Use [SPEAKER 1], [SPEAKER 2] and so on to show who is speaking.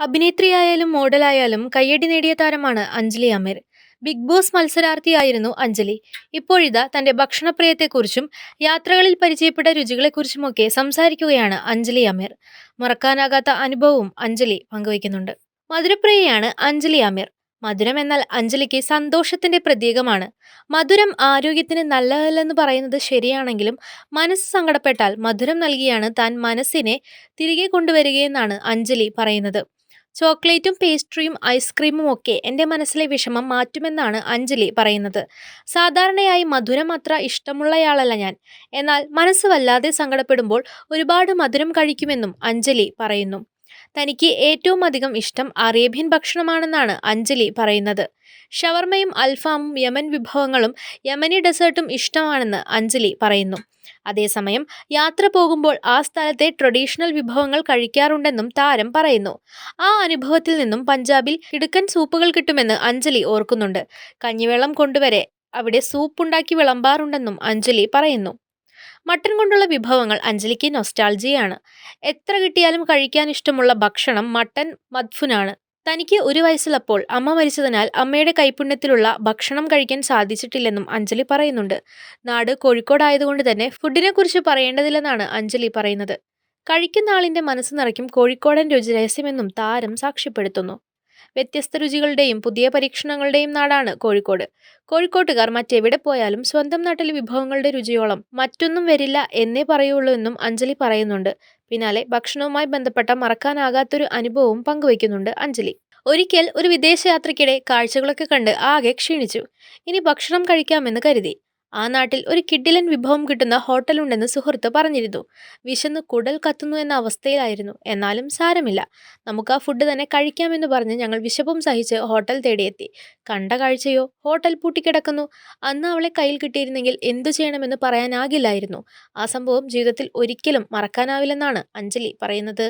[SPEAKER 1] അഭിനേത്രിയായാലും മോഡലായാലും കയ്യടി നേടിയ താരമാണ് അഞ്ജലി അമീർ. ബിഗ് ബോസ് മത്സരാർത്ഥിയായിരുന്നു അഞ്ജലി. ഇപ്പോഴിതാ തന്റെ ഭക്ഷണപ്രിയത്തെക്കുറിച്ചും യാത്രകളിൽ പരിചയപ്പെട്ട രുചികളെക്കുറിച്ചുമൊക്കെ സംസാരിക്കുകയാണ് അഞ്ജലി അമീർ. മറക്കാനാകാത്ത അനുഭവവും അഞ്ജലി പങ്കുവയ്ക്കുന്നുണ്ട്. മധുരപ്രിയയാണ് അഞ്ജലി അമീർ. മധുരം എന്നാൽ അഞ്ജലിക്ക് സന്തോഷത്തിന്റെ പ്രതീകമാണ്. മധുരം ആരോഗ്യത്തിന് നല്ലതല്ലെന്ന് പറയുന്നത് ശരിയാണെങ്കിലും മനസ്സ് സങ്കടപ്പെട്ടാൽ മധുരം നൽകിയാണ് താൻ മനസ്സിനെ തിരികെ കൊണ്ടുവരികയെന്നാണ് അഞ്ജലി പറയുന്നത്. ചോക്ലേറ്റും പേസ്ട്രിയും ഐസ്ക്രീമും ഒക്കെ എന്റെ മനസ്സിലെ വിഷമം മാറ്റുമെന്നാണ് അഞ്ജലി പറയുന്നത്. സാധാരണയായി മധുരം അത്ര ഇഷ്ടമുള്ളയാളല്ല ഞാൻ. എന്നാൽ മനസ്സ് വല്ലാതെ സങ്കടപ്പെടുമ്പോൾ ഒരുപാട് മധുരം കഴിക്കുമെന്നും അഞ്ജലി പറയുന്നു. തനിക്ക് ഏറ്റവും അധികം ഇഷ്ടം അറേബ്യൻ ഭക്ഷണമാണെന്നാണ് അഞ്ജലി പറയുന്നത്. ഷവർമയും അൽഫാമും യമൻ വിഭവങ്ങളും യമനി ഡെസേർട്ടും ഇഷ്ടമാണെന്ന് അഞ്ജലി പറയുന്നു. അതേസമയം യാത്ര പോകുമ്പോൾ ആ സ്ഥലത്തെ ട്രഡീഷണൽ വിഭവങ്ങൾ കഴിക്കാറുണ്ടെന്നും താരം പറയുന്നു. ആ അനുഭവത്തിൽ നിന്നും പഞ്ചാബിൽ കിടുക്കൻ സൂപ്പുകൾ കിട്ടുമെന്ന് അഞ്ജലി ഓർക്കുന്നുണ്ട്. കഞ്ഞിവെള്ളം കൊണ്ടുവരെ അവിടെ സൂപ്പുണ്ടാക്കി വിളമ്പാറുണ്ടെന്നും അഞ്ജലി പറയുന്നു. മട്ടൻ കൊണ്ടുള്ള വിഭവങ്ങൾ അഞ്ജലിക്ക് നൊസ്റ്റാൾജിയാണ് എത്ര കിട്ടിയാലും കഴിക്കാൻ ഇഷ്ടമുള്ള ഭക്ഷണം മട്ടൻ മദ്ഫൂനാണ്. തനിക്ക് ഒരു വയസ്സിലപ്പോൾ അമ്മ മരിച്ചതിനാൽ അമ്മയുടെ കൈപ്പുണ്യത്തിലുള്ള ഭക്ഷണം കഴിക്കാൻ സാധിച്ചിട്ടില്ലെന്നും അഞ്ജലി പറയുന്നുണ്ട്. നാട് കോഴിക്കോടായതുകൊണ്ട് തന്നെ ഫുഡിനെക്കുറിച്ച് പറയേണ്ടതില്ലെന്നാണ് അഞ്ജലി പറയുന്നത്. കഴിക്കുന്ന ആളിന്റെ മനസ്സ് നിറയ്ക്കും കോഴിക്കോടൻ രുചി രഹസ്യമെന്നും താരം സാക്ഷ്യപ്പെടുത്തുന്നു. വ്യത്യസ്ത രുചികളുടെയും പുതിയ പരീക്ഷണങ്ങളുടെയും നാടാണ് കോഴിക്കോട്. കോഴിക്കോട്ടുകാർ മറ്റെവിടെ പോയാലും സ്വന്തം നാട്ടിലെ വിഭവങ്ങളുടെ രുചിയോളം മറ്റൊന്നും വരില്ല എന്നേ പറയുള്ളൂ എന്നും അഞ്ജലി പറയുന്നുണ്ട്. പിന്നാലെ ഭക്ഷണവുമായി ബന്ധപ്പെട്ട മറക്കാനാകാത്തൊരു അനുഭവവും പങ്കുവയ്ക്കുന്നുണ്ട് അഞ്ജലി. ഒരിക്കൽ ഒരു വിദേശയാത്രയ്ക്കിടെ കാഴ്ചകളൊക്കെ കണ്ട് ആകെ ക്ഷീണിച്ചു. ഇനി ഭക്ഷണം കഴിക്കാമെന്ന് കരുതി. ആ നാട്ടിൽ ഒരു കിഡിലൻ വിഭവം കിട്ടുന്ന ഹോട്ടലുണ്ടെന്ന് സുഹൃത്ത് പറഞ്ഞിരുന്നു. വിശന്ന് കുടൽ കത്തുന്നു എന്ന അവസ്ഥയിലായിരുന്നു. എന്നാലും സാരമില്ല, നമുക്ക് ആ ഫുഡ് തന്നെ കഴിക്കാമെന്ന് പറഞ്ഞ് ഞങ്ങൾ വിശപ്പും സഹിച്ച് ഹോട്ടൽ തേടിയെത്തി. കണ്ട കാഴ്ചയോ ഹോട്ടൽ പൂട്ടിക്കിടക്കുന്നു. അന്ന് അവളെ കയ്യിൽ കിട്ടിയിരുന്നെങ്കിൽ എന്തു ചെയ്യണമെന്ന് പറയാനാകില്ലായിരുന്നു. ആ സംഭവം ജീവിതത്തിൽ ഒരിക്കലും മറക്കാനാവില്ലെന്നാണ് അഞ്ജലി പറയുന്നത്.